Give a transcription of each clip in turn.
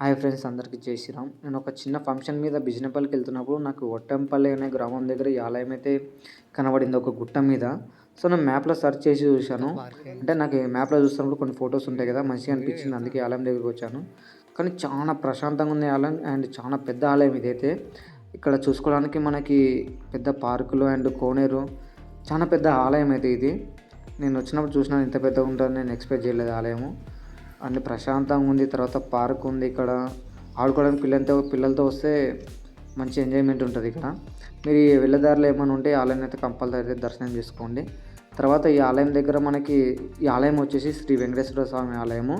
Hi friends అందరికీ జై శ్రీరామ్. నేను ఒక చిన్న ఫంక్షన్ మీద బిజినపల్లికి వెళ్తున్నప్పుడు నాకు ఒట్టంపల్లి అనే గ్రామం దగ్గర ఈ ఆలయం అయితే కనబడింది ఒక గుట్ట మీద. సో నేను మ్యాప్లో సెర్చ్ చేసి చూశాను. అంటే నాకు ఈ మ్యాప్లో చూస్తున్నప్పుడు కొన్ని ఫొటోస్ ఉంటాయి కదా మంచిగా అనిపించింది అందుకే ఆలయం దగ్గరికి వచ్చాను. కానీ చాలా ప్రశాంతంగా ఉంది ఆలయం అండ్ చాలా పెద్ద ఆలయం ఇదైతే. ఇక్కడ చూసుకోవడానికి మనకి పెద్ద పార్కులు అండ్ కోనేరు చాలా పెద్ద ఆలయం అయితే ఇది. నేను వచ్చినప్పుడు చూసినా ఇంత పెద్దగా ఉంటుందని నేను ఎక్స్పెక్ట్ చేయలేదు ఆలయము. అన్ని ప్రశాంతంగా ఉంది. తర్వాత పార్క్ ఉంది ఇక్కడ. ఆడుకోవడానికి పిల్లలతో పిల్లలతో వస్తే మంచి ఎంజాయ్మెంట్ ఉంటుంది ఇక్కడ. మీరు ఈ వెళ్ళదారిలో ఏమైనా ఉంటే ఆలయం అయితే కంపల్సరీ దర్శనం చేసుకోండి. తర్వాత ఈ ఆలయం దగ్గర మనకి ఈ ఆలయం వచ్చేసి శ్రీ వెంకటేశ్వర స్వామి ఆలయము.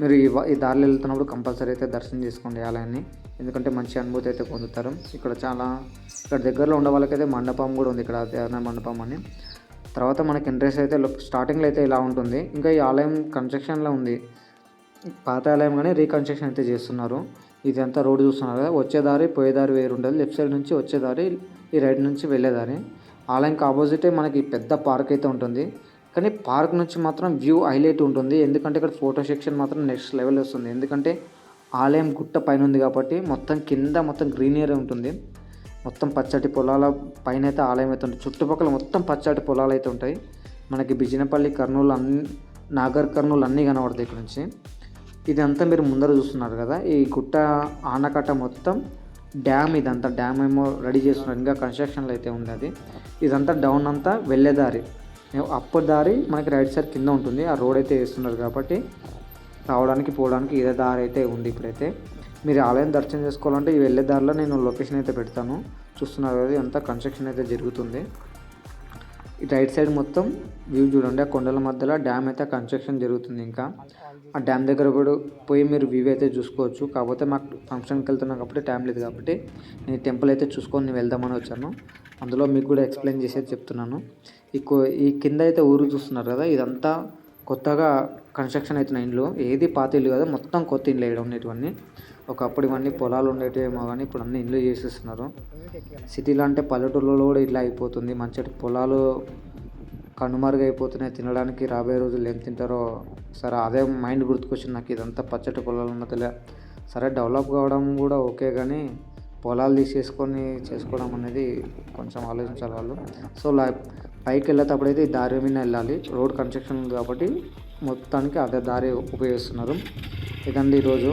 మీరు ఈ ఈ దారిలో వెళ్తున్నప్పుడు కంపల్సరీ అయితే దర్శనం చేసుకోండి ఆలయాన్ని. ఎందుకంటే మంచి అనుభూతి అయితే పొందుతారు. ఇక్కడ చాలా ఇక్కడ దగ్గరలో ఉండే వాళ్ళకైతే మండపం కూడా ఉంది ఇక్కడ ధ్యాన మండపం అని. తర్వాత మనకి ఎంట్రెస్ అయితే స్టార్టింగ్లో అయితే ఇలా ఉంటుంది. ఇంకా ఈ ఆలయం కన్స్ట్రక్షన్లో ఉంది. పాత ఆలయం కానీ రీకన్స్ట్రక్షన్ అయితే చేస్తున్నారు. ఇదంతా రోడ్డు చూస్తున్నారు కదా వచ్చేదారి పోయేదారి వేరు ఉంటుంది లెఫ్ట్ సైడ్ నుంచి వచ్చేదారి ఈ రైట్ నుంచి వెళ్ళేదారి ఆలయంకి ఆపోజిటే మనకి పెద్ద పార్క్ అయితే ఉంటుంది. కానీ పార్క్ నుంచి మాత్రం వ్యూ హైలైట్ ఉంటుంది. ఎందుకంటే ఇక్కడ ఫోటో సెక్షన్ మాత్రం నెక్స్ట్ లెవెల్ వస్తుంది. ఎందుకంటే ఆలయం గుట్ట పైన ఉంది కాబట్టి మొత్తం కింద మొత్తం గ్రీనరీ ఉంటుంది. మొత్తం పచ్చటి పొలాల పైన అయితే ఆలయం అయితే ఉంటుంది. చుట్టుపక్కల మొత్తం పచ్చటి పొలాలు అయితే ఉంటాయి. మనకి బిజినపల్లి కర్నూలు అన్ని నాగర్ కర్నూలు అన్నీ కనబడతాయి ఇక్కడ నుంచి. ఇదంతా మీరు ముందర చూస్తున్నారు కదా ఈ గుట్ట ఆనకట్ట మొత్తం డ్యామ్ ఇదంతా డ్యామ్ ఏమో రెడీ చేస్తున్నారు ఇంకా కన్స్ట్రక్షన్లో అయితే ఉంది అది ఇదంతా డౌన్ అంతా వెళ్ళే దారి. దారి మనకి రైట్ సైడ్ కింద ఉంటుంది ఆ రోడ్ అయితే వేస్తున్నారు కాబట్టి రావడానికి పోవడానికి ఇదే దారి అయితే ఉంది ఇప్పుడైతే. మీరు ఆలయం దర్శనం చేసుకోవాలంటే ఈ వెళ్ళే దారిలో నేను లొకేషన్ అయితే పెడతాను. చూస్తున్నారు కదా అంతా కన్స్ట్రక్షన్ అయితే జరుగుతుంది. రైట్ సైడ్ మొత్తం వ్యూ చూడండి ఆ కొండల మధ్యలో డ్యామ్ అయితే కన్స్ట్రక్షన్ జరుగుతుంది ఇంకా. ఆ డ్యామ్ దగ్గర కూడా పోయి మీరు వ్యూ అయితే చూసుకోవచ్చు. కాకపోతే మాకు ఫంక్షన్కి వెళ్తున్నాం కాబట్టి టైం లేదు కాబట్టి నేను టెంపుల్ అయితే చూసుకొని వెళ్దామని వచ్చాను. అందులో మీకు కూడా ఎక్స్ప్లెయిన్ చేసేది చెప్తున్నాను. ఈ కో- ఈ కింద అయితే ఊరు చూస్తున్నారు కదా ఇదంతా కొత్తగా కన్స్ట్రక్షన్ అవుతున్న ఇండ్లు. ఏది పాత ఇల్లు కదా మొత్తం కొత్త ఇండ్లు వేయడం ఉండేటివన్నీ ఒకప్పుడు ఇవన్నీ పొలాలు ఉండేటివేమో కానీ ఇప్పుడు అన్ని ఇండ్లు చేసేస్తున్నారు. సిటీలో అంటే పల్లెటూళ్ళలో కూడా ఇట్లా అయిపోతుంది. మంచి పొలాలు కనుమరుగైపోతున్నాయి తినడానికి రాబోయే రోజులు ఏం తింటారో సరే అదే మైండ్ గుర్తుకొచ్చింది నాకు. ఇదంతా పచ్చటి పొలాలు ఉన్నదిలే సరే డెవలప్ కావడం కూడా ఓకే కానీ పొలాలు తీసేసుకొని చేసుకోవడం అనేది కొంచెం ఆలోచించాలి వాళ్ళు. సో లా పైకి వెళ్ళేటప్పుడు అయితే ఈ దారి మీద వెళ్ళాలి. రోడ్ కన్స్ట్రక్షన్ ఉంది కాబట్టి మొత్తానికి అదే దారి ఉపయోగిస్తున్నారు. ఇదండి ఈరోజు.